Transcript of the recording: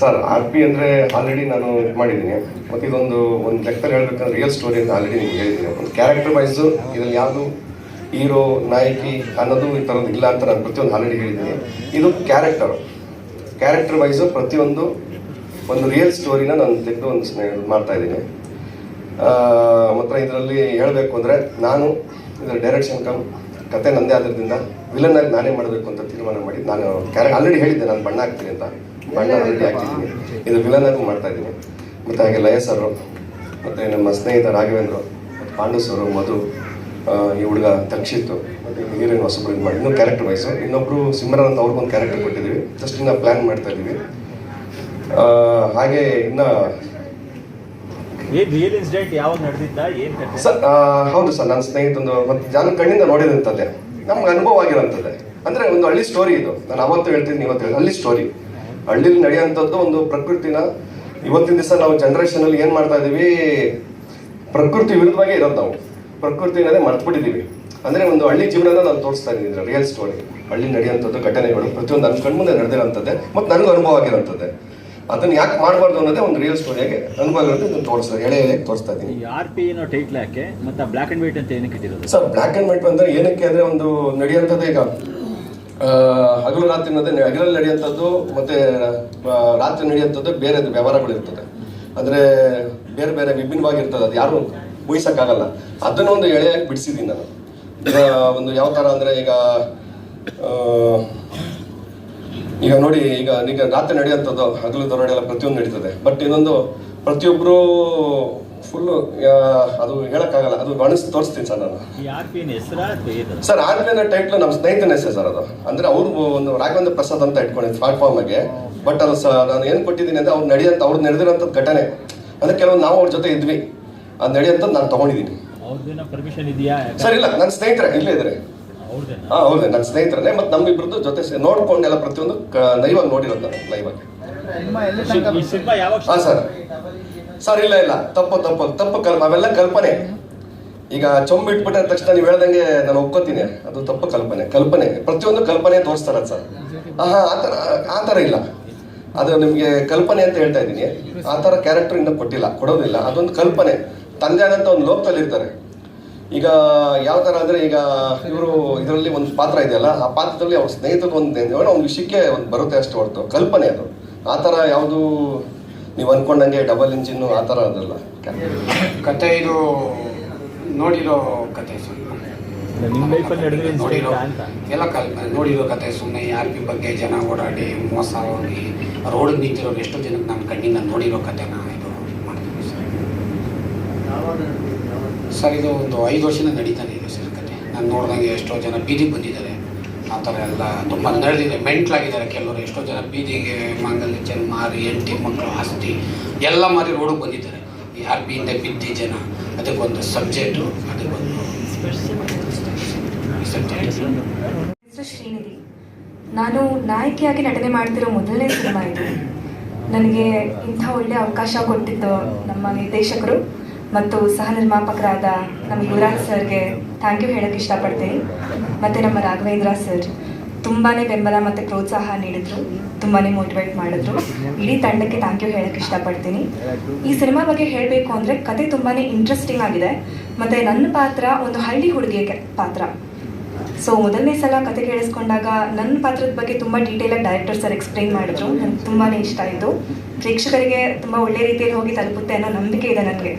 Sir R P ಅಂದರೆ already ನಾನು ಮಾಡಿದ್ದೀನಿ. ಮತ್ತು ಇದೊಂದು ಒಂದು ಲೆಕ್ಕದಲ್ಲಿ ಹೇಳ್ಬೇಕಂದ್ರೆ ರಿಯಲ್ ಸ್ಟೋರಿ ಅಂತ ಆಲ್ರೆಡಿ ನಿಮ್ಗೆ ಹೇಳಿದ್ದೀನಿ. ಒಂದು ಕ್ಯಾರೆಕ್ಟರ್ ವೈಸು ಇದರಲ್ಲಿ ಯಾವುದು ಹೀರೋ ನಾಯಕಿ ಅನ್ನೋದು ಈ ಥರದ್ದು ಇಲ್ಲ ಅಂತ ನಾನು ಪ್ರತಿಯೊಂದು ಆಲ್ರೆಡಿ ಹೇಳಿದ್ದೀನಿ. ಇದು ಕ್ಯಾರೆಕ್ಟರ್ ಕ್ಯಾರೆಕ್ಟರ್ ವೈಸು ಪ್ರತಿಯೊಂದು ಒಂದು ರಿಯಲ್ ಸ್ಟೋರಿನ ನಾನು ತೆಗೆದು ಒಂದು ಮಾಡ್ತಾ ಇದ್ದೀನಿ. ಮಾತ್ರ ಇದರಲ್ಲಿ ಹೇಳಬೇಕು ಅಂದರೆ ನಾನು ಇದರ ಡೈರೆಕ್ಷನ್ ಕಮ್, ಕತೆ ನಂದೇ ಆದ್ರಿಂದ ವಿಲನ್ ಆಗಿ ನಾನೇ ಮಾಡಬೇಕು ಅಂತ ತೀರ್ಮಾನ ಮಾಡಿ ನಾನು ಕ್ಯಾರೆ ಆಲ್ರೆಡಿ ಹೇಳಿದ್ದೆ, ನಾನು ಬಣ್ಣ ಹಾಕ್ತೀನಿ ಅಂತ. ಬಣ್ಣ ಹಾಕಿದ್ದೀನಿ ಇದು ವಿಲನ್ ಆಗಿ ಮಾಡ್ತಾ ಇದ್ದೀನಿ ಮತ್ತು ಹಾಗೆ ಲಯ ಸರು ಮತ್ತು ನಮ್ಮ ಸ್ನೇಹಿತ ರಾಘವೇಂದ್ರ ಮತ್ತು ಪಾಂಡು ಸರು ಮಧು ಈ ಹುಡುಗ ತಕ್ಷಿತ್ತು ಮತ್ತು ಹೀರೋಯಿನ್ ಹೊಸಬ್ರು ಇದು ಮಾಡಿ ಇನ್ನೂ ಕ್ಯಾರೆಕ್ಟರ್ ವೈಸು ಇನ್ನೊಬ್ಬರು ಸಿಮ್ರನ್ ಅಂತ ಅವ್ರಿಗೊಂದು ಕ್ಯಾರೆಕ್ಟರ್ ಕೊಟ್ಟಿದ್ದೀವಿ. ಜಸ್ಟ್ ಇನ್ನು ಪ್ಲ್ಯಾನ್ ಮಾಡ್ತಾ ಇದ್ದೀವಿ. ಹಾಗೆ ಇನ್ನು ಸರ್ ಹೌದು ಸರ್ ನನ್ನ ಸ್ನೇಹಿತಂದು ಮತ್ತು ಜನ ಕಣ್ಣಿಂದ ನೋಡಿದಂಥದ್ದೇ ನಮ್ಗೆ ಅನುಭವ ಆಗಿರೋಂಥದ್ದೇ ಅಂದರೆ ಒಂದು ಹಳ್ಳಿ ಸ್ಟೋರಿ ಇದು. ನಾನು ಅವತ್ತು ಹೇಳ್ತೀನಿ ಇವತ್ತು ಹೇಳಿ ಹಳ್ಳಿ ಸ್ಟೋರಿ ಹಳ್ಳಿಲಿ ನಡೆಯುವಂಥದ್ದು ಒಂದು ಪ್ರಕೃತಿನ. ಇವತ್ತಿನ ದಿವಸ ನಾವು ಜನ್ರೇಷನಲ್ಲಿ ಏನು ಮಾಡ್ತಾ ಇದ್ದೀವಿ? ಪ್ರಕೃತಿ ವಿರುದ್ಧವಾಗಿ ಇರೋದು ನಾವು. ಪ್ರಕೃತಿನದೇ ಮರ್ತ್ಬಿಟ್ಟಿದ್ದೀವಿ ಅಂದರೆ ಒಂದು ಹಳ್ಳಿ ಜೀವನನ ನಾನು ತೋರಿಸ್ತಾ ಇದ್ದೀನಿ ರಿಯಲ್ ಸ್ಟೋರಿ ಹಳ್ಳಿ ನಡೆಯುವಂಥದ್ದು ಘಟನೆಗಳು ಪ್ರತಿಯೊಂದು ನನ್ನ ಕಣ್ಮುಂದೆ ನಡೆದಿರೋಂಥದ್ದೇ ಮತ್ತು ನನಗೂ ಅನುಭವ ಆಗಿರೋಂಥದ್ದೇ. ಅದನ್ನು ಯಾಕೆ ಮಾಡಬಾರ್ದು ಅನ್ನೋದೇ ಒಂದು ರಿಯಲ್ ಸ್ಟೋರಿಯಾಗೆ ಅನುಭವ ಆಗಿರೋದು ಇದನ್ನು ತೋರಿಸ್ತಾರೆ ಎಳೆ ಎಳೆ ತೋರಿಸ್ತಾ ಇದ್ದೀನಿ. ಆರ್ ಪಿ ಏನೋ ಟೈಟ್ಲ್ ಯಾಕೆ ಮತ್ತೆ ಬ್ಲಾಕ್ ಆ್ಯಂಡ್ ವೈಟ್ ಅಂತ ಏನಕ್ಕೆ ಇಟ್ಟಿರೋದು? ಸರ್ ಬ್ಲ್ಯಾಕ್ ಆ್ಯಂಡ್ ವೈಟ್ ಅಂದರೆ ಏನಕ್ಕೆ ಅಂದರೆ ಒಂದು ನಡೆಯುವಂಥದ್ದು ಈಗ. ಹಗಲು ರಾತ್ರಿ ಅನ್ನೋದೇ ಹಗಲಲ್ಲಿ ನಡೆಯುವಂಥದ್ದು ಮತ್ತೆ ರಾತ್ರಿ ನಡೆಯುವಂಥದ್ದು ಬೇರೆ ವ್ಯವಹಾರಗಳಿರ್ತದೆ ಅಂದರೆ ಬೇರೆ ಬೇರೆ ವಿಭಿನ್ನವಾಗಿರ್ತದೆ. ಅದು ಯಾರು ಊಹಿಸೋಕ್ಕಾಗಲ್ಲ. ಅದನ್ನು ಒಂದು ಎಳೆಯಾಗಿ ಬಿಡಿಸಿದ್ದೀನಿ ನಾನು. ಈಗ ಒಂದು ಯಾವ ಥರ ಅಂದರೆ ಈಗ ಈಗ ನೋಡಿ, ಈಗ ಈಗ ರಾತ್ರಿ ನಡೆಯುವಂಥದ್ದು, ಹಗಲು ದೊರಡೆಲ್ಲ ಪ್ರತಿಯೊಂದು ನಡೀತದೆ. ಬಟ್ ಇನ್ನೊಂದು ಪ್ರತಿಯೊಬ್ಬರು ಫುಲ್ಲು ಅದು ಹೇಳೋಕ್ಕಾಗಲ್ಲ. ಅದು ಗಣಿಸಿ ತೋರಿಸ್ತೀನಿ ಸರ್ ನಾನು. Sir R P N title ನಮ್ಮ ಸ್ನೇಹಿತನ ಹೆಸರು ಸರ್ ಅದು. ಅಂದ್ರೆ ಅವ್ರು ಒಂದು ರಾಘವೇಂದ್ರ ಪ್ರಸಾದ್ ಅಂತ ಇಟ್ಕೊಂಡಿದ್ದು ಪ್ಲಾಟ್ಫಾರ್ಮ್ಗೆ ಬಟ್ ಅದು ಸರ್ ನಾನು ಏನು ಕೊಟ್ಟಿದ್ದೀನಿ ಅಂದ್ರೆ ಅವ್ರು ನಡೆಯಂತ ಅವ್ರು ನಡೆದಿರೋಂಥದ್ದು ಘಟನೆ. ಅಂದ್ರೆ ಕೆಲವೊಂದು ನಾವು ಅವ್ರ ಜೊತೆ ಇದ್ವಿ. ಅದು ನಡೆಯೋಂಥದ್ದು ನಾನು ತಗೊಂಡಿದ್ದೀನಿ. ಸರ್ ಇಲ್ಲ ನನ್ನ ಸ್ನೇಹಿತರೆ ಇಲ್ಲೇ ಇದ್ದಾರೆ ಹಾ ಹಾಂ ಹೌದು ನನ್ನ ಸ್ನೇಹಿತರೇ ಮತ್ತು ನಮ್ಮಿಬ್ರದ್ದು ಜೊತೆ ನೋಡ್ಕೊಂಡೆಲ್ಲ ಪ್ರತಿಯೊಂದು ಲೈವಾಗಿ ನೋಡಿರೋದು ನಾನು ಲೈವಾಗಿ ಈ ಸಿನಿಮಾ ಯಾವಾಗ ಹಾಂ ಸರ್. ಸರ್ ಇಲ್ಲ ಇಲ್ಲ. ತಪ್ಪು ತಪ್ಪು ತಪ್ಪು ಕಲ್ಪ ಅವೆಲ್ಲ ಕಲ್ಪನೆ. ಈಗ ಚೊಂಬು ಇಟ್ಬಿಟ್ಟ ತಕ್ಷಣ ನೀವು ಹೇಳ್ದಂಗೆ ನಾನು ಒಪ್ಕೋತೀನಿ. ಅದು ತಪ್ಪು ಕಲ್ಪನೆ ಕಲ್ಪನೆ. ಪ್ರತಿಯೊಂದು ಕಲ್ಪನೆ ತೋರಿಸ್ತಾರ ಸರ್. ಹಾಂ ಆ ಥರ ಇಲ್ಲ. ಅದು ನಿಮಗೆ ಕಲ್ಪನೆ ಅಂತ ಹೇಳ್ತಾ ಇದ್ದೀನಿ. ಆ ಥರ ಕ್ಯಾರೆಕ್ಟರ್ ಇನ್ನೂ ಕೊಟ್ಟಿಲ್ಲ, ಕೊಡೋದಿಲ್ಲ. ಅದೊಂದು ಕಲ್ಪನೆ. ತಂದೆ ಆದಂಥ ಒಂದು ಲೋಕದಲ್ಲಿ ಇರ್ತಾರೆ. ಈಗ ಯಾವ ಥರ ಅಂದರೆ ಈಗ ಇವರು ಇದರಲ್ಲಿ ಒಂದು ಪಾತ್ರ ಇದೆಯಲ್ಲ, ಆ ಪಾತ್ರದಲ್ಲಿ ಅವ್ರ ಸ್ನೇಹಿತದ ಒಂದು ಒಂದು ವಿಷಯಕ್ಕೆ ಒಂದು ಬರುತ್ತೆ ಅಷ್ಟು ಹೊರತು. ಕಲ್ಪನೆ ಅದು. ಆ ಥರ ಯಾವುದು ನೀವು ಅನ್ಕೊಂಡಂಗೆ ಡಬಲ್ ಇಂಜಿನ್ನು ಆ ಥರ ಅದಲ್ಲ. ಕತೆ ಇದು ನೋಡಿರೋ ಕತೆ ನೋಡಿರೋ ಅಂತ. ಎಲ್ಲ ಕಲ್ಪನೆ ನೋಡಿರೋ ಕತೆ ಸುಮ್ಮನೆ ಯಾರ ಪಿ ಬಗ್ಗೆ ಜನ ಓಡಾಡಿ ಮೋಸ ಹೋಗಿ ರೋಡ್ ನಿಂತಿರೋ ಎಷ್ಟೋ ಜನಕ್ಕೆ ನಾನು ಕಣ್ಣಿಂದ ನೋಡಿರೋ ಕತೆನ ಇದು ಮಾಡ್ತೀನಿ ಸರ್. ಸರ್ ಇದು ಒಂದು ಐದು ವರ್ಷದಿಂದ ನಡೀತಾನೆ ಇದೆ ಸರ್ ಕತೆ. ನಾನು ನೋಡ್ದಂಗೆ ಎಷ್ಟೋ ಜನ ಬೀದಿಗೆ ಬಂದಿದ್ದಾರೆ. ಆ ಥರ ಎಲ್ಲ ತುಂಬ ನಡೆದಿದೆ. ಮೆಂಟ್ಲಾಗಿದ್ದಾರೆ ಕೆಲವರು. ಎಷ್ಟೋ ಜನ ಬೀದಿಗೆ ಮಾಂಗಲ್ಯ ಜನ ಮಾರಿ, ಹೆಂಡತಿ ಮಕ್ಕಳು ಆಸ್ತಿ ಎಲ್ಲ ಮಾರಿ ರೋಡಿಗೆ ಬಂದಿದ್ದಾರೆ. ಯಾರು ಬೀಂದೆ ಬಿದ್ದಿ ಜನ. ಅದಕ್ಕೊಂದು ಸಬ್ಜೆಕ್ಟು, ಅದಕ್ಕೊಂದು ಶ್ರೀನಿಧಿ, ನಾನು ನಾಯಕಿಯಾಗಿ ನಟನೆ ಮಾಡ್ತಿರೋ ಮೊದಲನೇ ಸಿನಿಮಾ ಇದು. ನನಗೆ ಇಂಥ ಒಳ್ಳೆ ಅವಕಾಶ ಕೊಟ್ಟಿದ್ದು ನಮ್ಮ ನಿರ್ದೇಶಕರು. ಮತ್ತು ಸಹ ನಿರ್ಮಾಪಕರಾದ ನಮ್ಮ ಯುವರಾಜ್ ಸರ್ಗೆ ಥ್ಯಾಂಕ್ ಯು ಹೇಳೋಕ್ಕೆ ಇಷ್ಟಪಡ್ತೀನಿ. ಮತ್ತು ನಮ್ಮ ರಾಘವೇಂದ್ರ ಸರ್ ತುಂಬಾ ಬೆಂಬಲ ಮತ್ತು ಪ್ರೋತ್ಸಾಹ ನೀಡಿದ್ರು ತುಂಬಾ ಮೋಟಿವೇಟ್ ಮಾಡಿದ್ರು. ಇಡೀ ತಂಡಕ್ಕೆ ಥ್ಯಾಂಕ್ ಯು ಹೇಳೋಕ್ಕೆ ಇಷ್ಟಪಡ್ತೀನಿ. ಈ ಸಿನಿಮಾ ಬಗ್ಗೆ ಹೇಳಬೇಕು ಅಂದರೆ ಕತೆ ತುಂಬಾ ಇಂಟ್ರೆಸ್ಟಿಂಗ್ ಆಗಿದೆ. ಮತ್ತು ನನ್ನ ಪಾತ್ರ ಒಂದು ಹಳ್ಳಿ ಹುಡುಗಿಯ ಪಾತ್ರ. ಸೊ ಮೊದಲನೇ ಸಲ ಕತೆ ಕೇಳಿಸ್ಕೊಂಡಾಗ ನನ್ನ ಪಾತ್ರದ ಬಗ್ಗೆ ತುಂಬ ಡೀಟೇಲಾಗಿ ಡೈರೆಕ್ಟರ್ ಸರ್ ಎಕ್ಸ್ಪ್ಲೈನ್ ಮಾಡಿದ್ರು. ನನಗೆ ತುಂಬಾ ಇಷ್ಟ ಆಯಿತು. ಪ್ರೇಕ್ಷಕರಿಗೆ ತುಂಬ ಒಳ್ಳೆ ರೀತಿಯಲ್ಲಿ ಹೋಗಿ ತಲುಪುತ್ತೆ ಅನ್ನೋ ನಂಬಿಕೆ ಇದೆ ನನಗೆ.